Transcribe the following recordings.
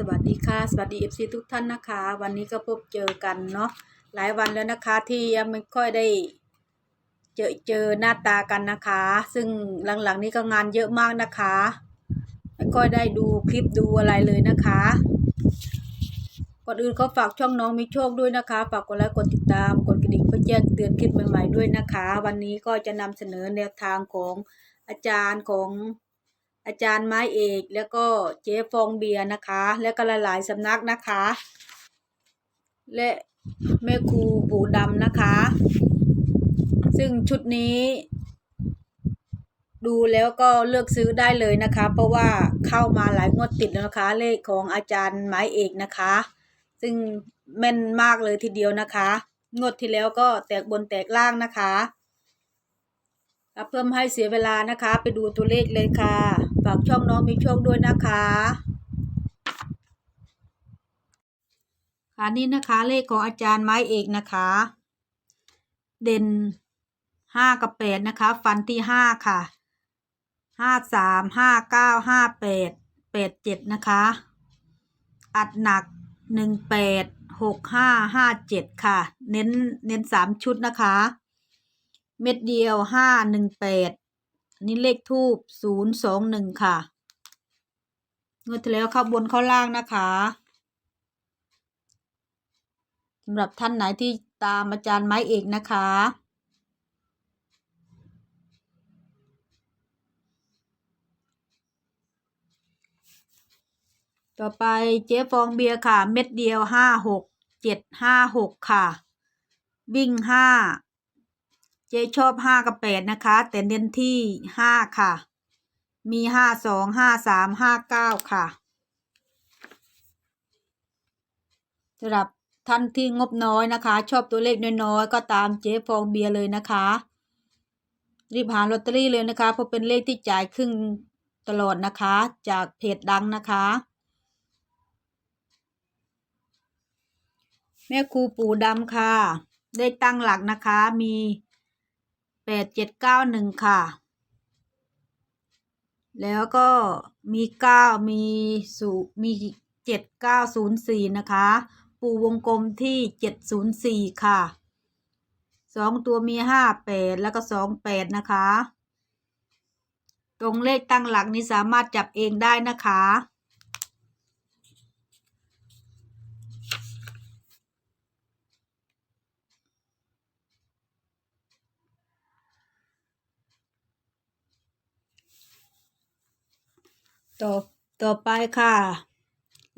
สวัสดีค่ะ สวัสดีเอฟซีทุกท่านนะคะ วันนี้ก็พบเจอกันเนาะหลายวันแล้วนะคะที่ยังไม่ค่อยได้เจอเจอหน้าตากันนะคะ ซึ่งหลังๆนี้ก็งานเยอะมากนะคะไม่ค่อยได้ดูคลิปดูอะไรเลยนะคะก่อนอื่นเขาฝากช่องน้องมีโชคด้วยนะคะ ฝากกดไลค์กดติดตามกดกระดิ่งเพื่อแจ้งเตือนคลิปใหม่ๆด้วยนะคะ วันนี้ก็จะนำเสนอแนวทางของอาจารย์ของ อาจารย์ไม้เอกแล้วก็เจ๊ฟองเบียร์นะคะ และก็หลายๆสำนักนะคะ และแม่ครูปู่ดำนะคะ ซึ่งชุดนี้ ดูแล้วก็เลือกซื้อได้เลยนะคะ เพราะว่าเข้ามาหลายงวดติดแล้วนะคะ เลขของอาจารย์ไม้เอกนะคะ ซึ่งแม่นมากเลยทีเดียวนะคะงวดที่แล้วก็แตกบนแตกล่างนะคะเพิ่มให้เสียเวลานะคะ ไปดูตัวเลขเลยค่ะ ฝากช่องน้องมีโชคด้วยนะคะ ค่ะนี่นะคะเลขของอาจารย์ไม้เอกนะคะ เด่นห้ากับแปดนะคะ ฟันที่ห้าค่ะห้าสามห้าเก้าห้าแปดแปดเจ็ดนะคะ อัดหนักหนึ่งแปดหกห้าห้าเจ็ดค่ะ เน้นเน้นสามชุดนะคะ เม็ดเดียวห้าหนึ่งแปด นี่เลขทูบศูนย์สองหนึ่งค่ะเงินที่แล้วเข้าบนเข้าล่างนะคะสำหรับท่านไหนที่ตามอาจารย์ไม้เอกนะคะ ต่อไปเจ๊ฟองเบียร์ค่ะ เม็ดเดียวห้าหกเจ็ดห้าหกค่ะ วิ่งห้า จ๊ชอบห้ากับแปดนะคะ แต่เน้นที่ห้าค่ะ มีห้าสองห้าสามห้าเก้าค่ะสำหรับท่านที่งบน้อยนะคะ ชอบตัวเลขน้อยๆก็ตามเจ๊ฟองเบียร์เลยนะคะ รีบหาลอตเตอรี่เลยนะคะเพราะเป็นเลขที่จ่ายครึ่งตลอดนะคะ จากเพจดังนะคะ แม่ครูปู่ดำค่ะ ได้ตั้งหลักนะคะมี แปดเจ็ดเก้าหนึ่งค่ะ แล้วก็มีเก้ามีสูมีเจ็ดเก้าศูนย์สี่นะคะ ปูวงกลมที่เจ็ดศูนย์สี่ค่ะสองตัวมีห้าแปดแล้วก็สองแปดนะคะ ตรงเลขตั้งหลักนี้สามารถจับเองได้นะคะ ต่อต่อไปค่ะ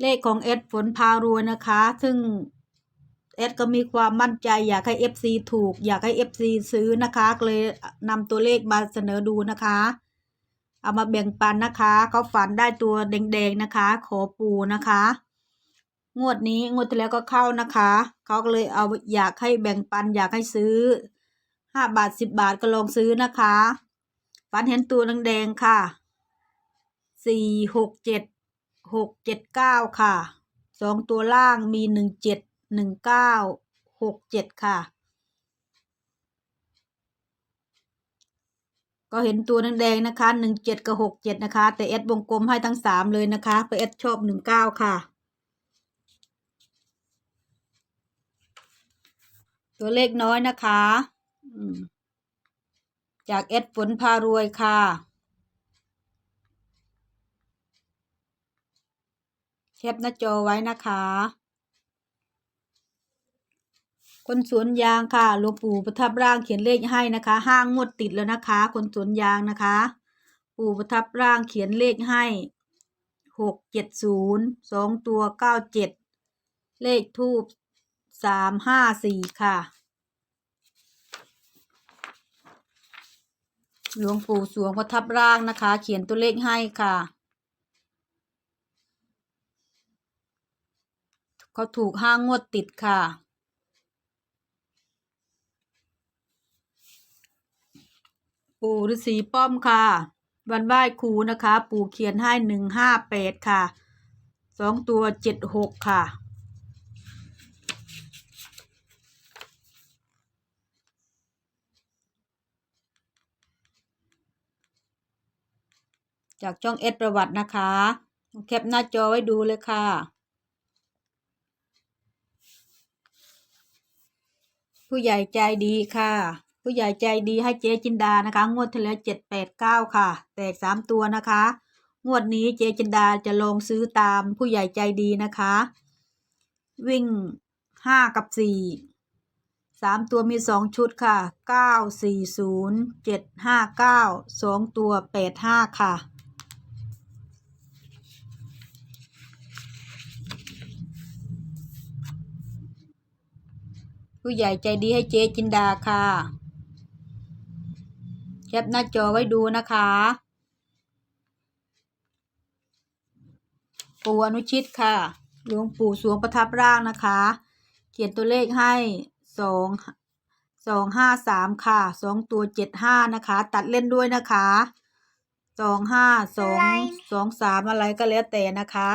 เลขของเอสฝนพารวยนะคะ ซึ่งเอสก็มีความมั่นใจอยากให้เอฟซีถูก อยากให้เอฟซีซื้อนะคะเลยนำตัวเลขมาเสนอดูนะคะ เอามาแบ่งปันนะคะเขาฝันได้ตัวแดงๆนะคะ ขอปูนะคะ งวดนี้งวดที่แล้วก็เข้านะคะเขาก็เลยเอาอยากให้แบ่งปันอยากให้ซื้อห้าบาทสิบบาทก็ลองซื้อนะคะ ฝันเห็นตัวแดงๆค่ะ สี่หกเจ็ดหกเจ็ดเก้าค่ะสองตัวล่างมีหนึ่งเจ็ดหนึ่งเก้าหกเจ็ดค่ะ ก็เห็นตัวแดงๆนะคะหนึ่งเจ็ดกับหกเจ็ดนะคะ แต่เอสวงกลมให้ทั้งสามเลยนะคะเพราะเอสชอบหนึ่งเก้าค่ะ ตัวเลขน้อยนะคะ จากเอสฝนพารวยค่ะ แคปหน้าจอไว้นะคะ คนสวนยางค่ะหลวงปู่ประทับร่างเขียนเลขให้นะคะ ห้างงวดติดแล้วนะคะ คนสวนยางนะคะ ปู่ประทับร่างเขียนเลขให้หกเจ็ดศูนย์สองตัวเก้าเจ็ดเลขทูบสามห้าสี่ค่ะ หลวงปู่สวงประทับร่างนะคะ เขียนตัวเลขให้ค่ะ เขาถูกห้างงวดติดค่ะ ปู่ฤาษีป้อมค่ะ วันไหว้ครูนะคะ ปู่เขียนให้หนึ่งห้าแปดค่ะสองตัวเจ็ดหกค่ะจากช่องเอสประวัตินะคะ แคปหน้าจอไว้ดูเลยค่ะ ผู้ใหญ่ใจดีค่ะ ผู้ใหญ่ใจดีให้เจ๊จินดานะคะ งวดที่แล้วเจ็ดแปดเก้าค่ะ แตกสามตัวนะคะ งวดนี้เจ๊จินดาจะลงซื้อตามผู้ใหญ่ใจดีนะคะ วิ่งห้ากับสี่สามตัวมีสองชุดค่ะเก้าสี่ศูนย์เจ็ดห้าเก้าสองตัวแปดห้าค่ะ ผู้ใหญ่ใจดีให้เจ๊จินดาค่ะแคปหน้าจอไว้ดูนะคะปู่อนุชิตค่ะ หลวงปู่สวงประทับร่างนะคะ เขียนตัวเลขให้สองสองห้าสามค่ะสองตัวเจ็ดห้านะคะ ตัดเล่นด้วยนะคะสองห้าสองสองสามอะไรก็แล้วแต่นะคะ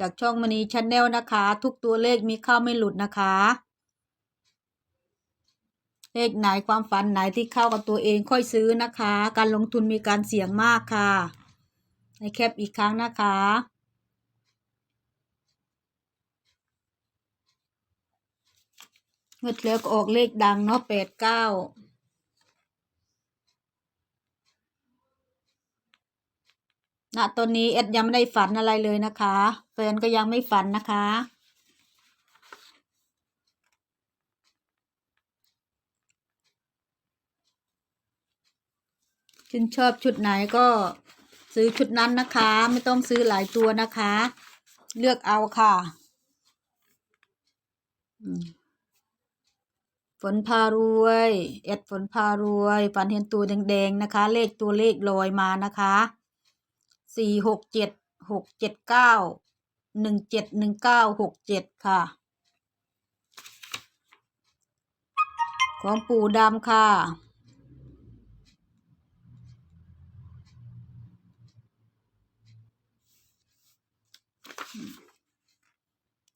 จากช่องมณีชาแนลนะคะ ทุกตัวเลขมีเข้าไม่หลุดนะคะ เลขไหนความฝันไหนที่เข้ากับตัวเองค่อยซื้อนะคะ การลงทุนมีการเสี่ยงมากค่ะในแคปอีกครั้งนะคะเมื่อแล้วก็ออกเลขดังเนาะแปดเก้า ณตอนนี้เอ็ดยังไม่ได้ฝันอะไรเลยนะคะแฟนก็ยังไม่ฝันนะคะ ชื่นชอบชุดไหนก็ซื้อชุดนั้นนะคะ ไม่ต้องซื้อหลายตัวนะคะ เลือกเอาค่ะฝนพารวย เอ็ดฝนพารวย ฝันเห็นตัวแดงๆนะคะ เลขตัวเลขลอยมานะคะ สี่หกเจ็ดหกเจ็ดเก้าหนึ่งเจ็ดหนึ่งเก้าหกเจ็ดค่ะ ของปู่ดำค่ะ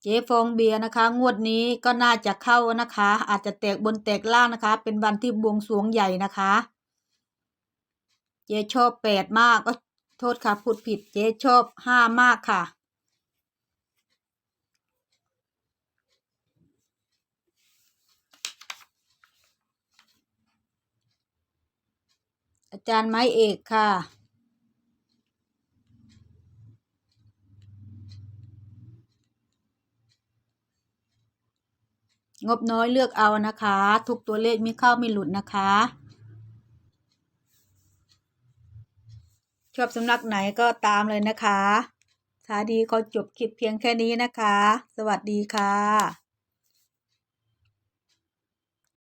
เจ๊ฟองเบียร์นะคะ งวดนี้ก็น่าจะเข้านะคะ อาจจะแตกบนแตกล่างนะคะ เป็นวันที่บวงสรวงใหญ่นะคะ เจ๊ชอบแปดมากก็ โทษค่ะพูดผิดเจ๊ชอบห้ามากค่ะ อาจารย์ไม้เอกค่ะงบน้อยเลือกเอานะคะ ทุกตัวเลขไมีเข้าไมีหลุดนะคะ ชอบสำนักไหนก็ตามเลยนะคะท้ายดีขอจบคลิปเพียงแค่นี้นะคะ สวัสดีค่ะ